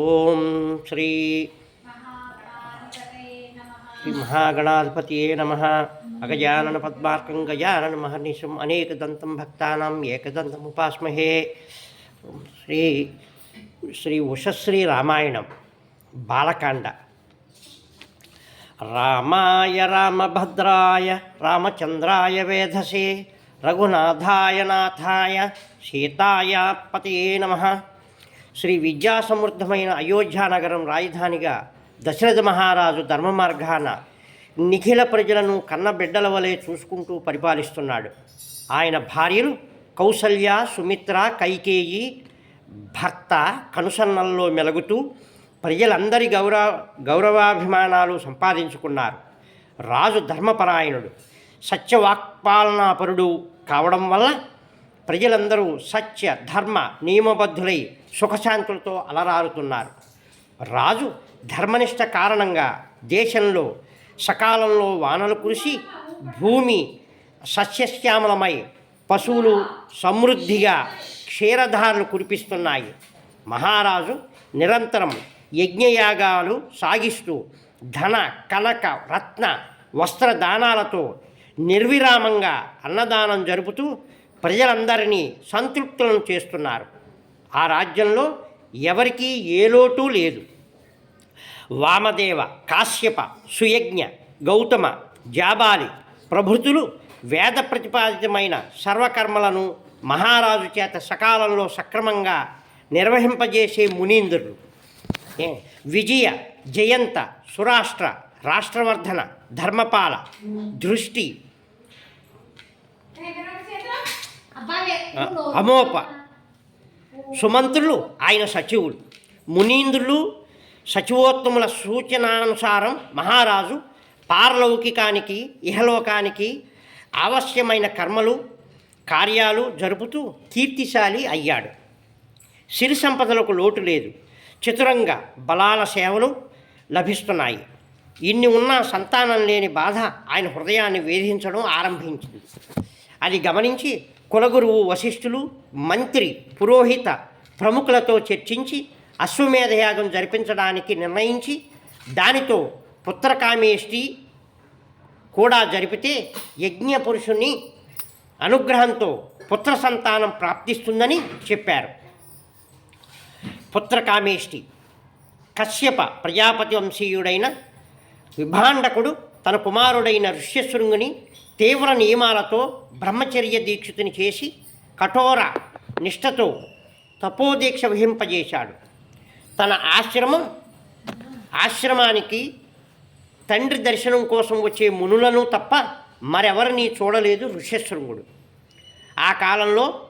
ఓం శ్రీ శ్రీ మహాగణాధిపతియే నమ. అగజానన పద్మార్కం గజానన మహర్నిశం అనేకదంతం భక్తానాం ఏకదంతం ఉపాస్మహే. శ్రీ శ్రీ ఉషశ్రీ రామాయణం బాలకాండ. రామాయ రామభద్రాయ రామచంద్రాయ వేధసే రఘునాథాయ నాథాయ సీతాయ పతయే నమ. శ్రీ విద్యాసమృద్ధమైన అయోధ్యానగరం రాజధానిగా దశరథ మహారాజు ధర్మ మార్గాన నిఖిల ప్రజలను కన్నబిడ్డల వలె చూసుకుంటూ పరిపాలిస్తున్నాడు. ఆయన భార్యలు కౌసల్య సుమిత్ర కైకేయి భర్త కనుసన్నల్లో మెలుగుతూ ప్రజలందరి గౌరవ గౌరవాభిమానాలు సంపాదించుకున్నారు. రాజు ధర్మపరాయణుడు. సత్యవాక్పాలనాపరుడు కావడం వల్ల ప్రజలందరూ సత్య ధర్మ నియమబద్ధులై సుఖశాంతులతో అలరారుతున్నారు. రాజు ధర్మనిష్ట కారణంగా దేశంలో సకాలంలో వానలు కురిసి భూమి సస్యశ్యామలమై పశువులు సమృద్ధిగా క్షీరధారలు కురిపిస్తున్నాయి. మహారాజు నిరంతరం యజ్ఞయాగాలు సాగిస్తూ ధన కనక రత్న వస్త్రదానాలతో నిర్విరామంగా అన్నదానం జరుపుతూ ప్రజలందరినీ సంతృప్తులను చేస్తున్నారు. ఆ రాజ్యంలో ఎవరికీ ఏ లోటు లేదు. వామదేవ కాశ్యప సుయజ్ఞ గౌతమ జాబాలి ప్రభుతులు వేద ప్రతిపాదితమైన సర్వకర్మలను మహారాజు చేత సకాలంలో సక్రమంగా నిర్వహింపజేసే మునీంద్రులు. విజయ జయంత సురాష్ట్ర రాష్ట్రవర్ధన ధర్మపాల దృష్టి. అమోప. సుమంత్రులు ఆయన సచివులు మునీంద్రులు సచివోత్తముల సూచనానుసారం మహారాజు పారలౌకికానికి ఇహలోకానికి అవశ్యమైన కర్మలు కార్యాలు జరుపుతూ కీర్తిశాలి అయ్యాడు. సిరి సంపదలకు లోటు లేదు. చతురంగ బలాల సేవలు లభిస్తున్నాయి. ఇన్ని ఉన్నా సంతానం లేని బాధ ఆయన హృదయాన్ని వేధించడం ఆరంభించింది. అది గమనించి కులగురువు వశిష్ఠులు మంత్రి పురోహిత ప్రముఖులతో చర్చించి అశ్వమేధయాగం జరిపించడానికి నిర్ణయించి దానితో పుత్రకామేష్టి కూడా జరిపితే యజ్ఞ పురుషుని అనుగ్రహంతో పుత్ర సంతానం ప్రాప్తిస్తుందని చెప్పారు. పుత్రకామేష్టి కశ్యప ప్రజాపతి వంశీయుడైన విభాండకుడు తన కుమారుడైన ఋష్యశృంగుని తీవ్ర నియమాలతో బ్రహ్మచర్య దీక్షితుని చేసి కఠోర నిష్ఠతో తపోదీక్ష వహింపజేశాడు. తన ఆశ్రమం ఆశ్రమానికి తండ్రి దర్శనం కోసం వచ్చే మునులను తప్ప మరెవరిని చూడలేదు ఋష్యశృంగుడు. ఆ కాలంలో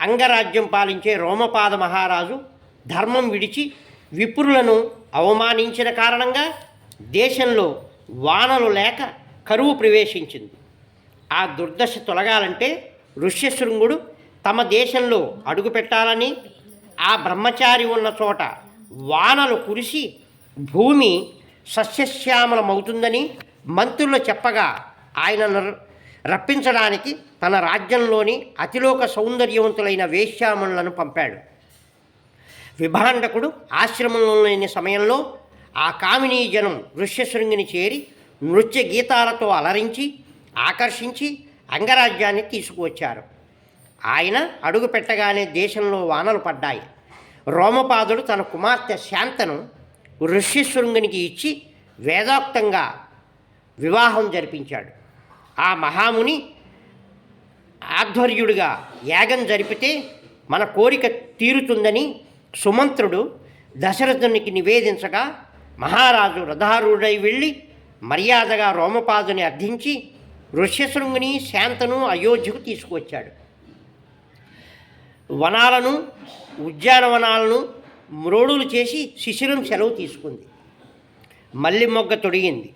అంగరాజ్యం పాలించే రోమపాద మహారాజు ధర్మం విడిచి విప్రులను అవమానించిన కారణంగా దేశంలో వానలు లేక కరువు ప్రవేశించింది. ఆ దుర్దశ తొలగాలంటే ఋష్యశృంగుడు తమ దేశంలో అడుగుపెట్టాలని ఆ బ్రహ్మచారి ఉన్న చోట వానలు కురిసి భూమి సస్యశ్యామలమవుతుందని మంత్రులు చెప్పగా ఆయన రప్పించడానికి తన రాజ్యంలోని అతిలోక సౌందర్యవంతులైన వేశ్యామణులను పంపాడు. విభాండకుడు ఆశ్రమంలో లేని సమయంలో ఆ కామినీ జనం ఋష్యశృంగిని చేరి నృత్య గీతాలతో అలరించి ఆకర్షించి అంగరాజ్యాన్ని తీసుకువచ్చారు. ఆయన అడుగు పెట్టగానే దేశంలో వానలు పడ్డాయి. రోమపాదుడు తన కుమార్తె శాంతను ఋష్యశృంగునికి ఇచ్చి వేదోక్తంగా వివాహం జరిపించాడు. ఆ మహాముని ఆధ్వర్యుడిగా యాగం జరిపితే మన కోరిక తీరుతుందని సుమంత్రుడు దశరథునికి నివేదించగా మహారాజు రథారూఢై వెళ్ళి మర్యాదగా రోమపాదుని అర్థించి ఋష్యశృంగుని శాంతను అయోధ్యకు తీసుకువచ్చాడు. వనాలను ఉద్యానవనాలను మ్రోడులు చేసి శిశిరం సెలవు తీసుకుంది. మల్లి మొగ్గ తొడిగింది.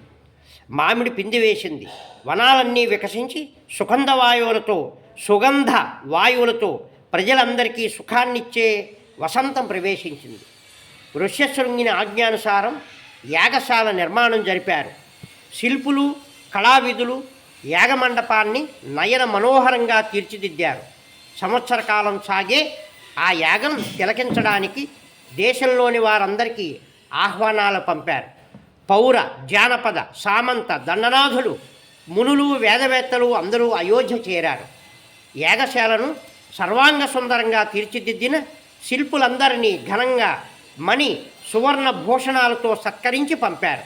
మామిడి పిండి వేసింది. వనాలన్నీ వికసించి సుగంధ వాయువులతో సుగంధ వాయువులతో ప్రజలందరికీ సుఖాన్నిచ్చే వసంతం ప్రవేశించింది. ఋష్యశృంగిని ఆజ్ఞానుసారం యాగశాల నిర్మాణం జరిపారు. శిల్పులు కళావిధులు యాగమండపాన్ని నయన మనోహరంగా తీర్చిదిద్దారు. సంవత్సర కాలం సాగే ఆ యాగం తిలకించడానికి దేశంలోని వారందరికీ ఆహ్వానాలు పంపారు. పౌర జానపద సామంత దండనాథులు మునులు వేదవేత్తలు అందరూ అయోధ్య చేరారు. యాగశాలను సర్వాంగ సుందరంగా తీర్చిదిద్దిన శిల్పులందరినీ ఘనంగా మణి సువర్ణ భూషణాలతో సత్కరించి పంపారు.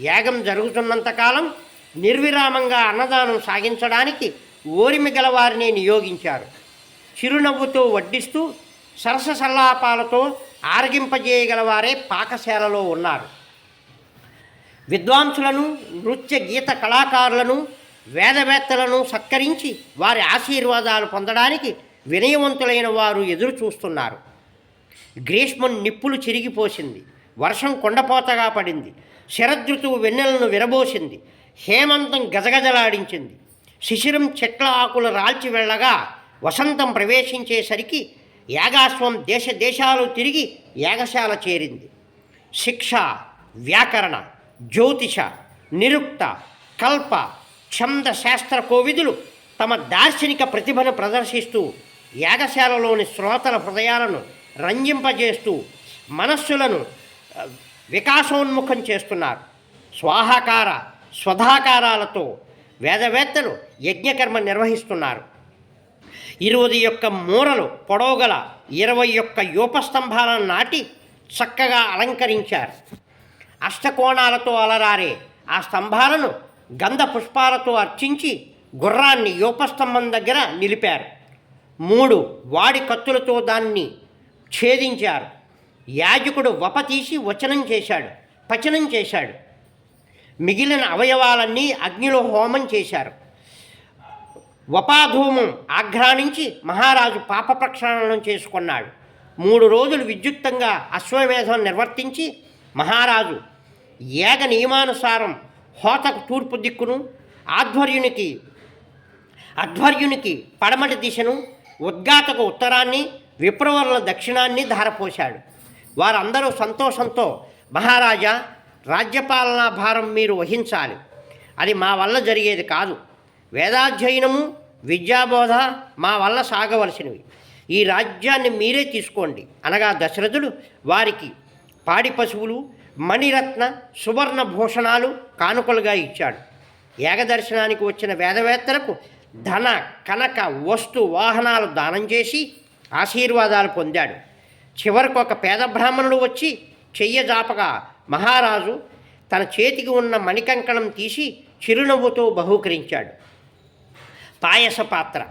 యాగం జరుగుతున్నంతకాలం నిర్విరామంగా అన్నదానం సాగించడానికి ఓరిమి గలవారిని నియోగించారు. చిరునవ్వుతో వడ్డిస్తూ సరస సల్లాపాలతో ఆరగింపజేయగలవారే పాకశాలలో ఉన్నారు. విద్వాంసులను నృత్య గీత కళాకారులను వేదవేత్తలను సత్కరించి వారి ఆశీర్వాదాలు పొందడానికి వినయవంతులైన వారు ఎదురు చూస్తున్నారు గ్రీష్మం నిప్పులు చిరిగిపోసింది. వర్షం కొండపోతగా పడింది. శరదృతువు వెన్నెలను విరబోసింది. హేమంతం గజగజలాడించింది. శిశిరం చెట్ల ఆకులు రాల్చి వెళ్ళగా వసంతం ప్రవేశించేసరికి యాగాశ్వం దేశ దేశాలు తిరిగి యాగశాల చేరింది. శిక్ష వ్యాకరణ జ్యోతిష నిరుక్త కల్ప ఛంద శాస్త్ర కోవిదులు తమ దార్శనిక ప్రతిభను ప్రదర్శిస్తూ యాగశాలలోని శ్రోతల హృదయాలను రంజింపజేస్తూ మనస్సులను వికాసోన్ముఖం చేస్తున్నారు. స్వాహాకార స్వధాకారాలతో వేదవేత్తలు యజ్ఞకర్మ నిర్వహిస్తున్నారు. ఇరవై యొక్క మూరలు పొడవుగల ఇరవై యొక్క యూపస్తంభాలను నాటి చక్కగా అలంకరించారు. అష్టకోణాలతో అలరారే ఆ స్తంభాలను గంధ పుష్పాలతో అర్చించి గుర్రాన్ని యూపస్తంభం దగ్గర నిలిపారు. మూడు వాడి కత్తులతో దాన్ని ఛేదించారు. యాజకుడు వప తీసి వచనం చేశాడు పచనం చేశాడు. మిగిలిన అవయవాలన్నీ అగ్నిలో హోమం చేశారు. వపాధూమం ఆఘ్రానించి మహారాజు పాప ప్రక్షాళనం చేసుకున్నాడు. మూడు రోజులు విద్యుక్తంగా అశ్వమేధం నిర్వర్తించి మహారాజు ఏక నియమానుసారం హోతకు తూర్పు దిక్కును ఆధ్వర్యునికి అధ్వర్యునికి పడమటి దిశను ఉద్గాతకు ఉత్తరాన్ని విప్రవరుల దక్షిణాన్ని ధారపోశాడు. వారందరూ సంతోషంతో మహారాజా రాజ్యపాలనా భారం మీరు వహించాలి. అది మా వల్ల జరిగేది కాదు. వేదాధ్యయనము విద్యాబోధ మా వల్ల సాగవలసినవి. ఈ రాజ్యాన్ని మీరే తీసుకోండి. అనగా దశరథుడు వారికి పాడి పశువులు మణిరత్న సువర్ణ భూషణాలు కానుకలుగా ఇచ్చాడు. ఏకదర్శనానికి వచ్చిన వేదవేత్తలకు ధన కనక వస్తు వాహనాలు దానం చేసి ఆశీర్వాదాలు పొందాడు. చివరకు ఒక పేద బ్రాహ్మణుడు వచ్చి చెయ్యజాపగా మహారాజు తన చేతికి ఉన్న మణికంకణం తీసి చిరునవ్వుతో బహూకరించాడు. పాయస పాత్ర.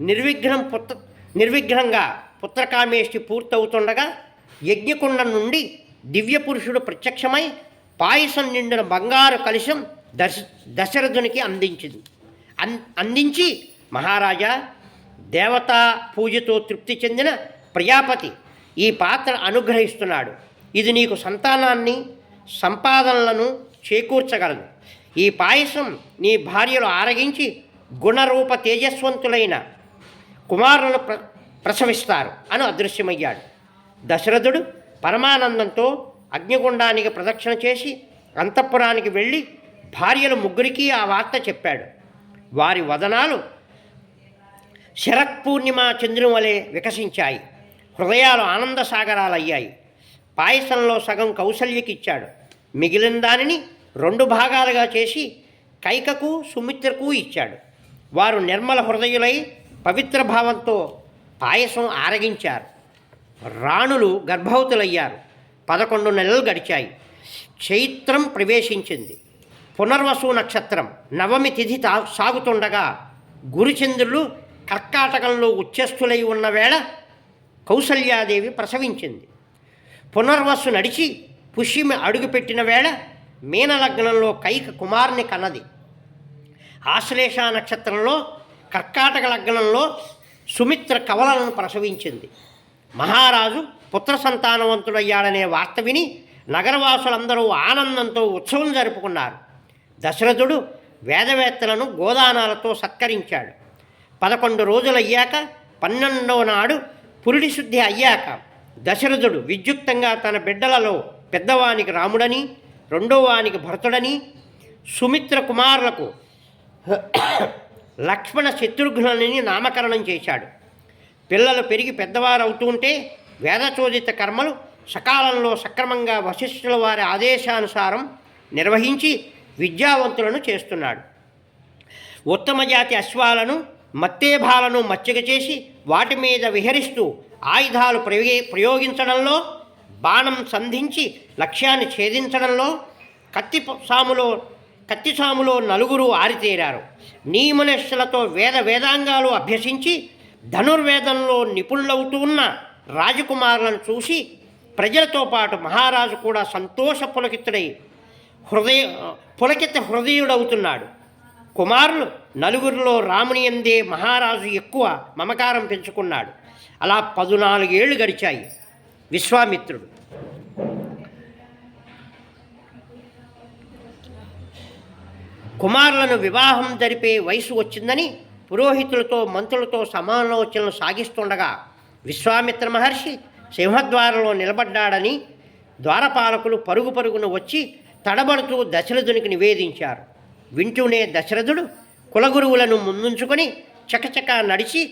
నిర్విఘ్నం పుత్ర నిర్విఘ్నంగా పుత్రకామేష్టి పూర్తవుతుండగా యజ్ఞకుండం నుండి దివ్య పురుషుడు ప్రత్యక్షమై పాయసం నిండిన బంగారు కలిశం దశ దశరథునికి అందించింది. అన్ అందించి మహారాజా దేవతా పూజతో తృప్తి చెందిన ప్రజాపతి ఈ పాత్ర అనుగ్రహిస్తున్నాడు. ఇది నీకు సంతానాన్ని సంపాదనలను చేకూర్చగలదు. ఈ పాయసం నీ భార్యలు ఆరగించి గుణరూప తేజస్వంతులైన కుమారులను ప్ర ప్రసవిస్తారు అని అదృశ్యమయ్యాడు. దశరథుడు పరమానందంతో అగ్నిగుండానికి ప్రదక్షిణ చేసి అంతఃపురానికి వెళ్ళి భార్యలు ముగ్గురికి ఆ వార్త చెప్పాడు. వారి వదనాలు శరత్ పూర్ణిమ చంద్రుని వలె వికసించాయి. హృదయాలు ఆనంద సాగరాలయ్యాయి. పాయసంలో సగం కౌసల్యకి ఇచ్చాడు. మిగిలిన దానిని రెండు భాగాలుగా చేసి కైకకు సుమిత్రకు ఇచ్చాడు. వారు నిర్మల హృదయులై పవిత్ర భావంతో పాయసం ఆరగించారు. రాణులు గర్భవతులయ్యారు. పదకొండు నెలలు గడిచాయి. చైత్రం ప్రవేశించింది. పునర్వసు నక్షత్రం నవమి తిథి తా సాగుతుండగా గురుచంద్రులు కర్కాటకంలో ఉచ్చస్థులై ఉన్న వేళ కౌసల్యాదేవి ప్రసవించింది. పునర్వసు నడిచి పుష్యమి అడుగుపెట్టిన వేళ మీనలగ్నంలో కైక కుమారుని కన్నది. ఆశ్లేష నక్షత్రంలో కర్కాటక లగ్నంలో సుమిత్ర కవలను ప్రసవించింది. మహారాజు పుత్ర సంతానవంతుడయ్యాడనే వార్త విని నగరవాసులందరూ ఆనందంతో ఉత్సవం జరుపుకున్నారు. దశరథుడు వేదవేత్తలను గోదానాలతో సత్కరించాడు. పదకొండు రోజులయ్యాక పన్నెండవ నాడు పురుడి శుద్ధి అయ్యాక దశరథుడు విద్యుక్తంగా తన బిడ్డలలో పెద్దవానికి రాముడని రెండోవానికి భరతుడని సుమిత్ర కుమారులకు లక్ష్మణ శత్రుఘ్నులని నామకరణం చేశాడు. పిల్లలు పెరిగి పెద్దవారు అవుతుంటే వేదచోదిత కర్మలు సకాలంలో సక్రమంగా వశిష్ఠుల వారి ఆదేశానుసారం నిర్వహించి విద్యావంతులను చేస్తున్నాడు. ఉత్తమ జాతి అశ్వాలను మత్తేభాలను మచ్చిక చేసి వాటి మీద విహరిస్తూ ఆయుధాలు ప్రయోగి ప్రయోగించడంలో బాణం సంధించి లక్ష్యాన్ని ఛేదించడంలో కత్తి సాములో కత్తి సాములో నలుగురు ఆరితేరారు. నియమనిష్టలతో వేద వేదాంగాలు అభ్యసించి ధనుర్వేదంలో నిపుణులవుతూ ఉన్న రాజకుమారులను చూసి ప్రజలతో పాటు మహారాజు కూడా సంతోష పులకితుడై హృదయ పులకిత హృదయుడవుతున్నాడు. కుమారులు నలుగురిలో రాముని ఎందే మహారాజు ఎక్కువ మమకారం పెంచుకున్నాడు. అలా పదునాలుగేళ్ళు గడిచాయి. విశ్వామిత్రుడు. కుమారులను వివాహం జరిపే వయసు వచ్చిందని పురోహితులతో మంత్రులతో సమాలోచనలు సాగిస్తుండగా విశ్వామిత్ర మహర్షి సింహద్వారంలో నిలబడ్డాడని ద్వారపాలకులు పరుగు పరుగున వచ్చి తడబడుతూ దశరథునికి నివేదించారు. వింటూనే దశరథుడు కులగురువులను ముందుంచుకొని చకచక నడిచి